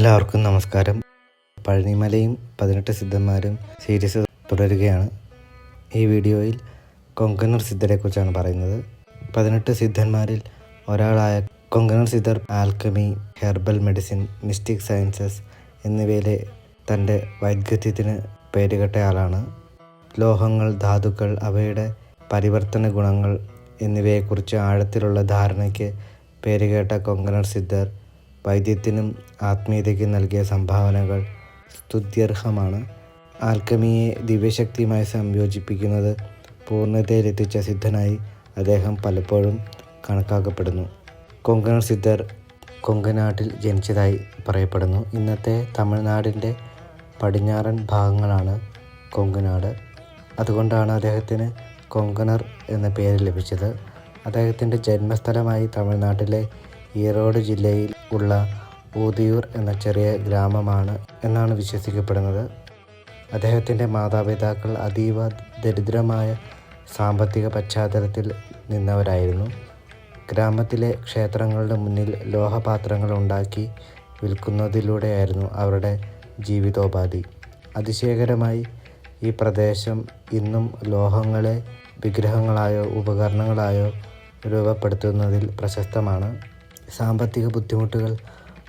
എല്ലാവർക്കും നമസ്കാരം. പഴനിമലയും പതിനെട്ട് സിദ്ധന്മാരും സീരീസ് തുടരുകയാണ്. ഈ വീഡിയോയിൽ കൊങ്കണർ സിദ്ധരെക്കുറിച്ചാണ് പറയുന്നത്. പതിനെട്ട് സിദ്ധന്മാരിൽ ഒരാളായ Konganar Siddhar alchemy herbal medicine mystic sciences എന്നിവയിലെ തന്റെ വൈദ്യത്തിന് പേരുകെട്ടയാളാണ് ലോഹങ്ങൾ ധാതുക്കൾ അവയുടെ പരിവർത്തന ഗുണങ്ങൾ എന്നിവയെക്കുറിച്ച് ആഴത്തിലുള്ള ധാരണയ്ക്ക് പേരുകേട്ട കൊങ്കണർ സിദ്ധർ വൈദ്യത്തിനും ആത്മീയതയ്ക്കും നൽകിയ സംഭാവനകൾ സ്തുത്യർഹമാണ്. ആൽക്കമിയെ ദിവ്യശക്തിയുമായി സംയോജിപ്പിക്കുന്നത് പൂർണതയിലെത്തിച്ച സിദ്ധനായി അദ്ദേഹം പലപ്പോഴും കണക്കാക്കപ്പെടുന്നു. കൊങ്കണ സിദ്ധർ കൊങ്കനാട്ടിൽ ജനിച്ചതായി പറയപ്പെടുന്നു. ഇന്നത്തെ തമിഴ്നാടിന്റെ പടിഞ്ഞാറൻ ഭാഗങ്ങളാണ് കൊങ്കനാട്. അതുകൊണ്ടാണ് അദ്ദേഹത്തിന് കൊങ്കണർ എന്ന പേര് ലഭിച്ചത്. അദ്ദേഹത്തിന്റെ ജന്മസ്ഥലമായി തമിഴ്നാട്ടിലെ ഈറോഡ് ജില്ലയിൽ ഉള്ള ഊതിയൂർ എന്ന ചെറിയ ഗ്രാമമാണ് എന്നാണ് വിശ്വസിക്കപ്പെടുന്നത്. അദ്ദേഹത്തിന്റെ മാതാപിതാക്കൾ അതീവ ദരിദ്രമായ സാമ്പത്തിക പശ്ചാത്തലത്തിൽ നിന്നവരായിരുന്നു. ഗ്രാമത്തിലെ ക്ഷേത്രങ്ങളുടെ മുന്നിൽ ലോഹപാത്രങ്ങൾ ഉണ്ടാക്കി വിൽക്കുന്നതിലൂടെയായിരുന്നു അവരുടെ ജീവിതോപാധി. അതിശയകരമായി ഈ പ്രദേശം ഇന്നും ലോഹങ്ങളെ വിഗ്രഹങ്ങളായോ ഉപകരണങ്ങളായോ രൂപപ്പെടുത്തുന്നതിൽ പ്രശസ്തമാണ്. സാമ്പത്തിക ബുദ്ധിമുട്ടുകൾ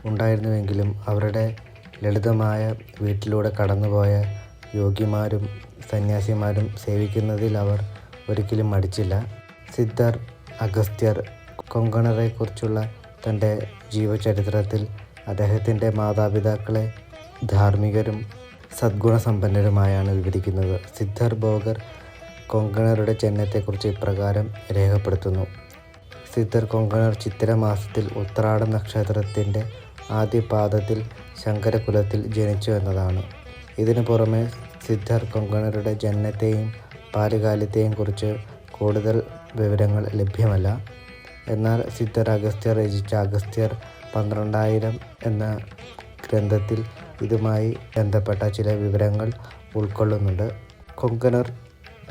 ഉണ്ടായിരുന്നുവെങ്കിലും അവരുടെ ലളിതമായ വീട്ടിലൂടെ കടന്നുപോയ യോഗിമാരും സന്യാസിമാരും സേവിക്കുന്നതിൽ അവർ ഒരിക്കലും മടിച്ചില്ല. സിദ്ധർ അഗസ്ത്യർ കൊങ്കണറെക്കുറിച്ചുള്ള തന്റെ ജീവചരിത്രത്തിൽ അദ്ദേഹത്തിന്റെ മാതാപിതാക്കളെ ധാർമ്മികരും സദ്ഗുണസമ്പന്നരുമായാണ് വിവരിക്കുന്നത്. സിദ്ധർ ബോഗർ കൊങ്കണറുടെ ജനനത്തെക്കുറിച്ച് ഇപ്രകാരം രേഖപ്പെടുത്തുന്നു. സിദ്ധർ കൊങ്കണർ ചിത്രമാസത്തിൽ ഉത്രാട നക്ഷത്രത്തിന്റെ ആദ്യ പാദത്തിൽ ശങ്കരകുലത്തിൽ ജനിച്ചു എന്നതാണ്. ഇതിനു പുറമെ സിദ്ധർ കൊങ്കണരുടെ ജനനത്തെയും ബാല്യകാലത്തെയും കുറിച്ച് കൂടുതൽ വിവരങ്ങൾ ലഭ്യമല്ല. എന്നാൽ സിദ്ധർ അഗസ്ത്യർ രചിച്ച അഗസ്ത്യർ പന്ത്രണ്ടായിരം എന്ന ഗ്രന്ഥത്തിൽ ഇതുമായി ബന്ധപ്പെട്ട ചില വിവരങ്ങൾ ഉൾക്കൊള്ളുന്നുണ്ട്. കൊങ്കണർ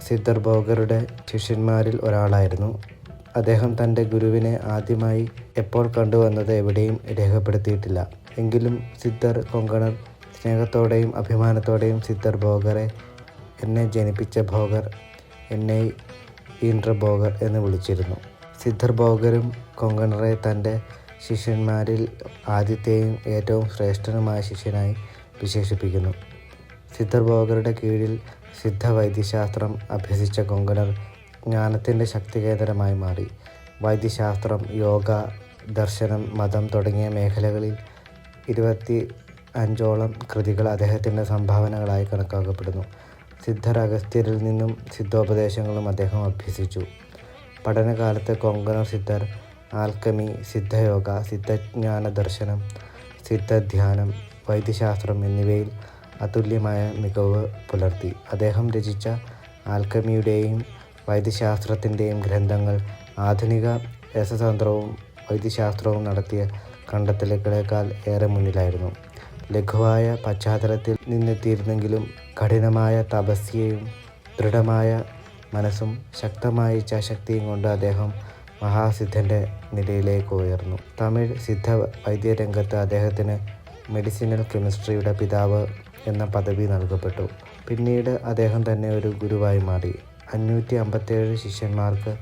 സിദ്ധർ ബോഗറുടെ ശിഷ്യന്മാരിൽ ഒരാളായിരുന്നു. അദ്ദേഹം തന്റെ ഗുരുവിനെ ആദ്യമായി എപ്പോൾ കണ്ടുവന്നത് എവിടെയും രേഖപ്പെടുത്തിയിട്ടില്ല. എങ്കിലും സിദ്ധർ കൊങ്കണർ സ്നേഹത്തോടെയും അഭിമാനത്തോടെയും സിദ്ധർ ഭോഗറെ എന്നെ ജനിപ്പിച്ച ഭോഗർ എന്നെ ഈന്ദ്ര ഭോഗർ എന്ന് വിളിച്ചിരുന്നു. സിദ്ധർ ഭോഗരും കൊങ്കണറെ തന്റെ ശിഷ്യന്മാരിൽ ആദ്യത്തെയും ഏറ്റവും ശ്രേഷ്ഠനുമായ ശിഷ്യനായി വിശേഷിപ്പിക്കുന്നു. സിദ്ധർ ഭോഗറുടെ കീഴിൽ സിദ്ധ വൈദ്യശാസ്ത്രം അഭ്യസിച്ച കൊങ്കണർ ജ്ഞാനത്തിന്റെ ശക്തി കേന്ദ്രമായി മാറി. വൈദ്യശാസ്ത്രം യോഗ ദർശനം മതം തുടങ്ങിയ മേഖലകളിൽ ഇരുപത്തി അഞ്ചോളം കൃതികൾ അദ്ദേഹത്തിന്റെ സംഭാവനകളായി കണക്കാക്കപ്പെടുന്നു. സിദ്ധർ അഗസ്ത്യരിൽ നിന്നും സിദ്ധോപദേശങ്ങളും അദ്ദേഹം അഭ്യസിച്ചു. പഠനകാലത്ത് കൊങ്കണ സിദ്ധർ ആൽക്കമി സിദ്ധയോഗ സിദ്ധജ്ഞാന ദർശനം സിദ്ധധ്യാനം വൈദ്യശാസ്ത്രം എന്നിവയിൽ അതുല്യമായ മികവ് പുലർത്തി. അദ്ദേഹം രചിച്ച ആൽക്കമിയുടെയും വൈദ്യശാസ്ത്രത്തിന്റെയും ഗ്രന്ഥങ്ങൾ ആധുനിക രസതന്ത്രവും വൈദ്യശാസ്ത്രവും നടത്തിയ കണ്ടെത്തലുകളേക്കാൾ ഏറെ മുന്നിലായിരുന്നു. ലഘുവായ പശ്ചാത്തലത്തിൽ നിന്നെത്തിയിരുന്നെങ്കിലും കഠിനമായ തപസ്യയും ദൃഢമായ മനസ്സും ശക്തമായ ഇച്ഛാശക്തിയും കൊണ്ട് അദ്ദേഹം മഹാസിദ്ധന്റെ നിലയിലേക്ക് ഉയർന്നു. തമിഴ് സിദ്ധ വൈദ്യരംഗത്ത് അദ്ദേഹത്തിന് മെഡിസിനൽ കെമിസ്ട്രിയുടെ പിതാവ് എന്ന പദവി നൽകപ്പെട്ടു. പിന്നീട് അദ്ദേഹം തന്നെ ഒരു ഗുരുവായി മാറി. അഞ്ഞൂറ്റി അമ്പത്തേഴ് ശിഷ്യന്മാർക്ക്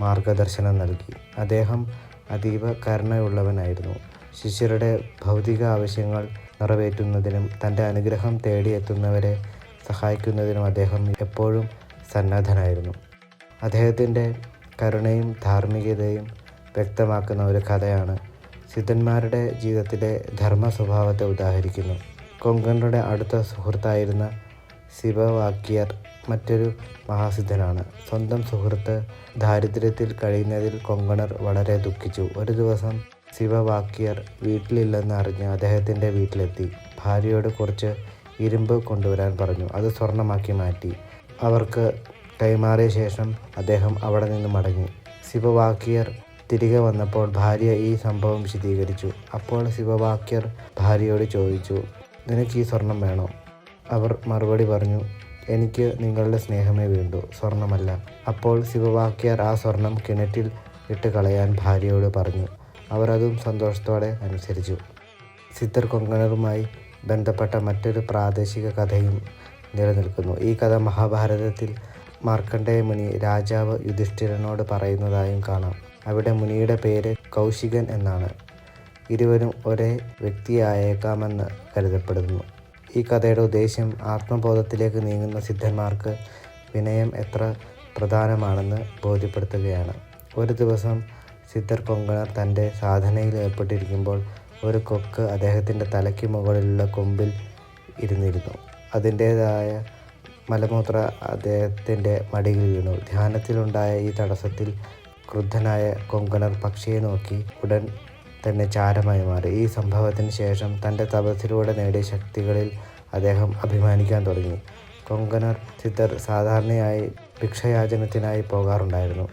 മാർഗദർശനം നൽകി. അദ്ദേഹം അതീവ കരുണയുള്ളവനായിരുന്നു. ശിഷ്യരുടെ ഭൗതിക ആവശ്യങ്ങൾ നിറവേറ്റുന്നതിനും തന്റെ അനുഗ്രഹം തേടിയെത്തുന്നവരെ സഹായിക്കുന്നതിനും അദ്ദേഹം എപ്പോഴും സന്നദ്ധനായിരുന്നു. അദ്ദേഹത്തിന്റെ കരുണയും ധാർമ്മികതയും വ്യക്തമാക്കുന്ന ഒരു കഥയാണ് സിദ്ധന്മാരുടെ ജീവിതത്തിലെ ധർമ്മ സ്വഭാവത്തെ ഉദാഹരിക്കുന്നു. കൊങ്കണരുടെ അടുത്ത സുഹൃത്തായിരുന്ന ശിവവാക്യർ മറ്റൊരു മഹാസിദ്ധനാണ്. സ്വന്തം സുഹൃത്ത് ദാരിദ്ര്യത്തിൽ കഴിയുന്നതിൽ കൊങ്കണർ വളരെ ദുഃഖിച്ചു. ഒരു ദിവസം ശിവവാക്യർ വീട്ടിലില്ലെന്ന് അറിഞ്ഞ് അദ്ദേഹത്തിന്റെ വീട്ടിലെത്തി. ഭാര്യയോട് കുറച്ച് ഇരുമ്പ് കൊണ്ടുവരാൻ പറഞ്ഞു. അത് സ്വർണമാക്കി മാറ്റി. അവർക്ക് കൈമാറിയ ശേഷം അദ്ദേഹം അവിടെ നിന്ന് മടങ്ങി. ശിവവാക്യർ തിരികെ വന്നപ്പോൾ ഭാര്യ ഈ സംഭവം വിശദീകരിച്ചു. അപ്പോൾ ശിവവാക്യർ ഭാര്യയോട് ചോദിച്ചു നിനക്ക് ഈ സ്വർണം വേണോ? അവർ മറുപടി പറഞ്ഞു എനിക്ക് നിങ്ങളുടെ സ്നേഹമേ വേണ്ടു സ്വർണമല്ല. അപ്പോൾ ശിവവാക്യർ ആ സ്വർണം കിണറ്റിൽ ഇട്ട് കളയാൻ ഭാര്യയോട് പറഞ്ഞു. അവരതും സന്തോഷത്തോടെ അനുസരിച്ചു. സിദ്ധർ കൊങ്കണറുമായി ബന്ധപ്പെട്ട മറ്റൊരു പ്രാദേശിക കഥയും നിലനിൽക്കുന്നു. ഈ കഥ മഹാഭാരതത്തിൽ മാർക്കണ്ഡേയ മുനി രാജാവ് യുധിഷ്ഠിരനോട് പറയുന്നതായും കാണാം. അവിടെ മുനിയുടെ പേര് കൗശികൻ എന്നാണ്. ഇരുവരും ഒരേ വ്യക്തിയായേക്കാമെന്ന് കരുതപ്പെടുന്നു. ഈ കഥയുടെ ഉദ്ദേശ്യം ആത്മബോധത്തിലേക്ക് നീങ്ങുന്ന സിദ്ധന്മാർക്ക് വിനയം എത്ര പ്രധാനമാണെന്ന് ബോധ്യപ്പെടുത്തുകയാണ്. ഒരു ദിവസം സിദ്ധർ കൊങ്കണർ തന്റെ സാധനയിൽ ഏർപ്പെട്ടിരിക്കുമ്പോൾ ഒരു കൊക്ക് അദ്ദേഹത്തിന്റെ തലയ്ക്ക് മുകളിലുള്ള കൊമ്പിൽ ഇരുന്നിരുന്നു. അതിന്റേതായ മലമൂത്ര അദ്ദേഹത്തിന്റെ മടിയിൽ വീണു ധ്യാനത്തിലുണ്ടായ ഈ തടസ്സത്തിൽ ക്രുദ്ധനായ കൊങ്കണർ പക്ഷിയെ നോക്കി ഉടൻ തന്നെ ചാരമായി മാറി. ഈ സംഭവത്തിന് ശേഷം തന്റെ തപസ്സിലൂടെ നേടിയ ശക്തികളിൽ അദ്ദേഹം അഭിമാനിക്കാൻ തുടങ്ങി. കൊങ്കണർ ചിത്തർ സാധാരണയായി ഭിക്ഷയാചനത്തിനായി പോകാറുണ്ടായിരുന്നു.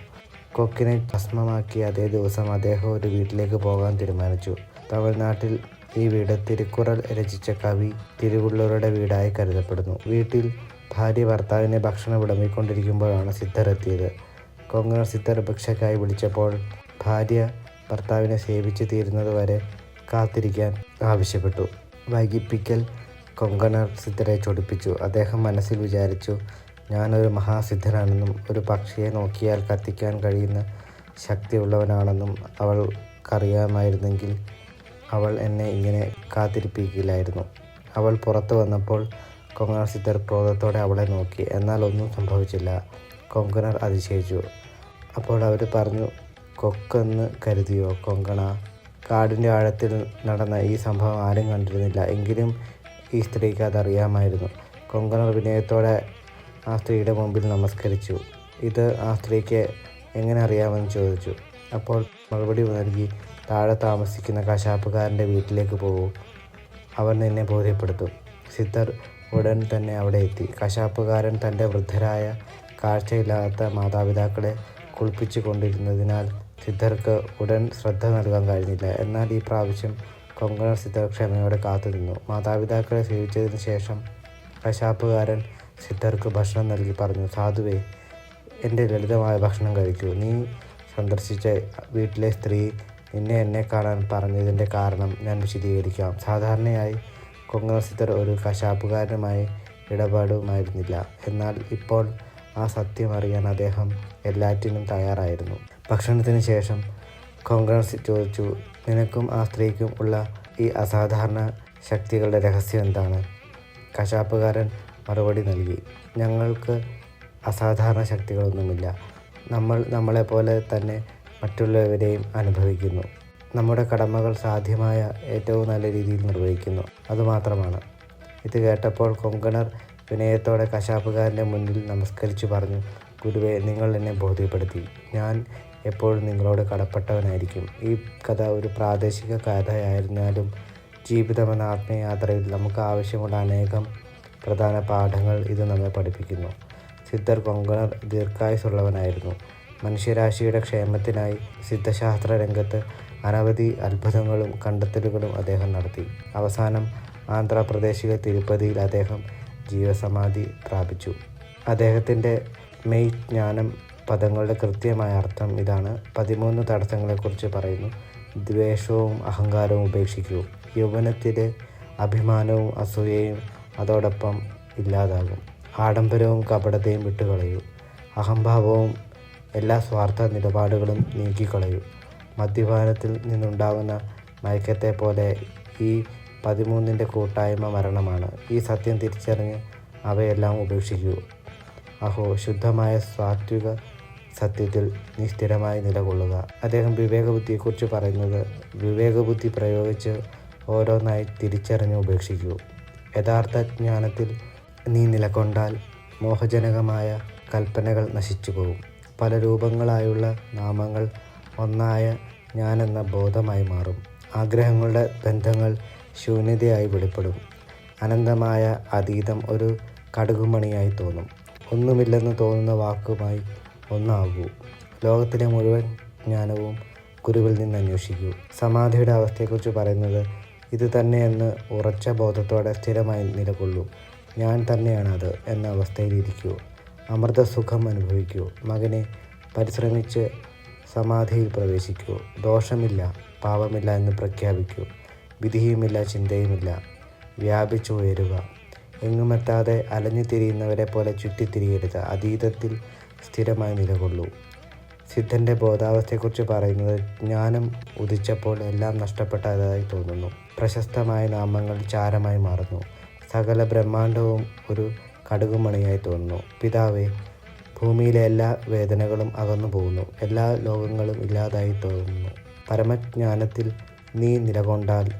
കൊക്കിനെ ഭസ്മമാക്കി അതേ ദിവസം അദ്ദേഹം ഒരു വീട്ടിലേക്ക് പോകാൻ തീരുമാനിച്ചു. തമിഴ്നാട്ടിൽ ഈ വീട് തിരുക്കുറൽ രചിച്ച കവി തിരുവുള്ളൂരുടെ വീടായി കരുതപ്പെടുന്നു. വീട്ടിൽ ഭാര്യ ഭർത്താവിനെ ഭക്ഷണം വിളമ്പിക്കൊണ്ടിരിക്കുമ്പോഴാണ് സിദ്ധർ എത്തിയത്. കൊങ്കണർ സിദ്ധർ ഭിക്ഷയ്ക്കായി വിളിച്ചപ്പോൾ ഭാര്യ ഭർത്താവിനെ സേവിച്ച് തീരുന്നതുവരെ കാത്തിരിക്കാൻ ആവശ്യപ്പെട്ടു. വൈകിപ്പിക്കൽ കൊങ്കണർ സിദ്ധരെ ചൊടിപ്പിച്ചു. അദ്ദേഹം മനസ്സിൽ വിചാരിച്ചു ഞാനൊരു മഹാസിദ്ധനാണെന്നും ഒരു പക്ഷിയെ നോക്കിയാൽ കത്തിക്കാൻ കഴിയുന്ന ശക്തിയുള്ളവനാണെന്നും അവൾക്കറിയാമായിരുന്നെങ്കിൽ അവൾ എന്നെ ഇങ്ങനെ കാത്തിരിപ്പിക്കില്ലായിരുന്നു അവൾ പുറത്തു വന്നപ്പോൾ കൊങ്കണർ സിദ്ധർ ക്രോധത്തോടെ അവളെ നോക്കി. എന്നാൽ ഒന്നും സംഭവിച്ചില്ല. കൊങ്കണർ അതിശയിച്ചു. അപ്പോൾ അവർ പറഞ്ഞു കൊക്കെന്ന് കരുതിയോ കൊങ്കണ? കാടിന്റെ ആഴത്തിൽ നടന്ന ഈ സംഭവം ആരും കണ്ടിരുന്നില്ല. എങ്കിലും ഈ സ്ത്രീക്ക് അതറിയാമായിരുന്നു. കൊങ്കണർ വിനയത്തോടെ ആ സ്ത്രീയുടെ മുമ്പിൽ നമസ്കരിച്ചു. ഇത് ആ സ്ത്രീക്ക് എങ്ങനെ അറിയാമെന്ന് ചോദിച്ചു. അപ്പോൾ മറുപടി നൽകി താഴെ താമസിക്കുന്ന കശാപ്പുകാരന്റെ വീട്ടിലേക്ക് പോകൂ. അവൻ നിന്നെ ബോധ്യപ്പെടുത്തും. സിദ്ധർ ഉടൻ തന്നെ അവിടെ എത്തി. കശാപ്പുകാരൻ തന്റെ വൃദ്ധരായ കാഴ്ചയില്ലാത്ത മാതാപിതാക്കളെ കുളിപ്പിച്ചു കൊണ്ടിരുന്നതിനാൽ സിദ്ധർക്ക് ഉടൻ ശ്രദ്ധ നൽകാൻ കഴിഞ്ഞില്ല. എന്നാൽ ഈ പ്രാവശ്യം കൊങ്കണർ സിദ്ധർ ക്ഷമയോടെ കാത്തുനിന്നു മാതാപിതാക്കളെ സേവിച്ചതിന് ശേഷം കശാപ്പുകാരൻ സിദ്ധർക്ക് ഭക്ഷണം നൽകി പറഞ്ഞു സാധുവേ എന്റെ ലളിതമായ ഭക്ഷണം കഴിക്കൂ. നീ സന്ദർശിച്ച വീട്ടിലെ സ്ത്രീ നിന്നെ എന്നെ കാണാൻ പറഞ്ഞതിന്റെ കാരണം ഞാൻ വിശദീകരിക്കാം. സാധാരണയായി കൊങ്കണർ സിദ്ധർ ഒരു കശാപ്പുകാരനുമായി ഇടപാടുമായിരുന്നില്ല. എന്നാൽ ഇപ്പോൾ ആ സത്യം അറിയാൻ അദ്ദേഹം എല്ലാറ്റിനും തയ്യാറായിരുന്നു. ഭക്ഷണത്തിന് ശേഷം കൊങ്കണർ സി- ചോദിച്ചു നിനക്കും ആ സ്ത്രീക്കും ഉള്ള ഈ അസാധാരണ ശക്തികളുടെ രഹസ്യം എന്താണ്? കശാപ്പുകാരൻ മറുപടി നൽകി ഞങ്ങൾക്ക് അസാധാരണ ശക്തികളൊന്നുമില്ല. നമ്മൾ നമ്മളെപ്പോലെ തന്നെ മറ്റുള്ളവരെയും അനുഭവിക്കുന്നു. നമ്മുടെ കടമകൾ സാധ്യമായ ഏറ്റവും നല്ല രീതിയിൽ നിർവഹിക്കുന്നു. അതുമാത്രമാണ്. ഇത് കേട്ടപ്പോൾ കൊങ്കണർ വിനയത്തോടെ കശാപ്പുകാരന്റെ മുന്നിൽ നമസ്കരിച്ചു പറഞ്ഞു ഗുരുവെ നിങ്ങൾ എന്നെ ബോധ്യപ്പെടുത്തി. ഞാൻ എപ്പോഴും നിങ്ങളോട് കടപ്പെട്ടവനായിരിക്കും. ഈ കഥ ഒരു പ്രാദേശിക കഥയായിരുന്നാലും ജീവിതമെന്ന ആത്മയാത്രയിൽ നമുക്ക് ആവശ്യമുള്ള അനേകം പ്രധാന പാഠങ്ങൾ ഇത് നമ്മെ പഠിപ്പിക്കുന്നു. സിദ്ധർ കൊങ്കണർ ദീർഘായുസുള്ളവനായിരുന്നു മനുഷ്യരാശിയുടെ ക്ഷേമത്തിനായി സിദ്ധശാസ്ത്ര രംഗത്ത് അനവധി അത്ഭുതങ്ങളും കണ്ടെത്തലുകളും അദ്ദേഹം നടത്തി. അവസാനം ആന്ധ്രാപ്രദേശിലെ തിരുപ്പതിയിൽ അദ്ദേഹം ജീവസമാധി പ്രാപിച്ചു. അദ്ദേഹത്തിന്റെ മെയ് ജ്ഞാനം പദങ്ങളുടെ കൃത്യമായ അർത്ഥം ഇതാണ്. പതിമൂന്ന് തടസ്സങ്ങളെക്കുറിച്ച് പറയുന്നു. ദ്വേഷവും അഹങ്കാരവും ഉപേക്ഷിക്കൂ. യൗവനത്തിലെ അഭിമാനവും അസൂയയും അതോടൊപ്പം ഇല്ലാതാകും. ആഡംബരവും കപടതയും വിട്ടുകളയൂ. അഹംഭാവവും എല്ലാ സ്വാർത്ഥ നിലപാടുകളും നീക്കിക്കളയൂ. മദ്യപാനത്തിൽ നിന്നുണ്ടാകുന്ന മയക്കത്തെ പോലെ ഈ പതിമൂന്നിന്റെ കൂട്ടായ്മ മരണമാണ്. ഈ സത്യം തിരിച്ചറിഞ്ഞ് അവയെല്ലാം ഉപേക്ഷിക്കൂ. അഹോ ശുദ്ധമായ സാത്വിക സത്യത്തിൽ നിസ്ഥിരമായി നിലകൊള്ളുക. അദ്ദേഹം വിവേകബുദ്ധിയെക്കുറിച്ച് പറയുന്നത് വിവേകബുദ്ധി പ്രയോഗിച്ച് ഓരോന്നായി തിരിച്ചറിഞ്ഞ് ഉപേക്ഷിക്കൂ. യഥാർത്ഥ ജ്ഞാനത്തിൽ നീ നിലകൊണ്ടാൽ മോഹജനകമായ കൽപ്പനകൾ നശിച്ചു പോകും പല രൂപങ്ങളായുള്ള നാമങ്ങൾ ഒന്നായ ഞാനെന്ന ബോധമായി മാറും. ആഗ്രഹങ്ങളുടെ ബന്ധങ്ങൾ ശൂന്യതയായി വെളിപ്പെടും. അനന്തമായ അതീതം ഒരു കടുകുമണിയായി തോന്നും. ഒന്നുമില്ലെന്ന് തോന്നുന്ന വാക്കുമായി ഒന്നാകൂ. ലോകത്തിലെ മുഴുവൻ ജ്ഞാനവും ഗുരുവിൽ നിന്ന് അന്വേഷിക്കൂ. സമാധിയുടെ അവസ്ഥയെക്കുറിച്ച് പറയുന്നത് ഇത് തന്നെയെന്ന് ഉറച്ച ബോധത്തോടെ സ്ഥിരമായി നിലകൊള്ളൂ. ഞാൻ തന്നെയാണ് അത് എന്ന അവസ്ഥയിലിരിക്കൂ. അമൃതസുഖം അനുഭവിക്കൂ. മകനെ പരിശ്രമിച്ച് സമാധിയിൽ പ്രവേശിക്കൂ. ദോഷമില്ല പാപമില്ല എന്ന് പ്രഖ്യാപിക്കൂ. വിധിയുമില്ല ചിന്തയുമില്ല. വ്യാപിച്ചു ഉയരുക. എങ്ങുമെത്താതെ അലഞ്ഞു തിരിയുന്നവരെ പോലെ ചുറ്റിത്തിരിയരുത്. അതീതത്തിൽ സ്ഥിരമായി നിലകൊള്ളൂ. സിദ്ധന്റെ ബോധാവസ്ഥയെക്കുറിച്ച് പറയുന്നത് ജ്ഞാനം ഉദിച്ചപ്പോൾ എല്ലാം നഷ്ടപ്പെട്ടതായി തോന്നുന്നു. പ്രശസ്തമായ നാമങ്ങൾ ചാരമായി മാറുന്നു. സകല ബ്രഹ്മാണ്ടവും ഒരു കടുകുമണിയായി തോന്നുന്നു. പിതാവേ ഭൂമിയിലെ എല്ലാ വേദനകളും അകന്നു പോകുന്നു. എല്ലാ ലോകങ്ങളും ഇല്ലാതായി തോന്നുന്നു. പരമജ്ഞാനത്തിൽ നീ നിലകൊണ്ടാൽ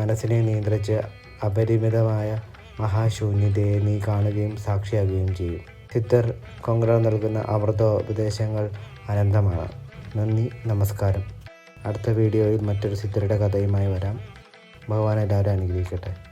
മനസ്സിനെ നിയന്ത്രിച്ച് അപരിമിതമായ മഹാശൂന്യതയെ നീ കാണുകയും സാക്ഷിയാകുകയും ചെയ്യും. സിദ്ധർ കൊങ്ക്ര നൽകുന്ന അമൃതോപദേശങ്ങൾ അനന്തമാണ്. നന്ദി നമസ്കാരം. അടുത്ത വീഡിയോയിൽ മറ്റൊരു സിദ്ധരുടെ കഥയുമായി വരാം. ഭഗവാൻ എല്ലാവരും അനുഗ്രഹിക്കട്ടെ.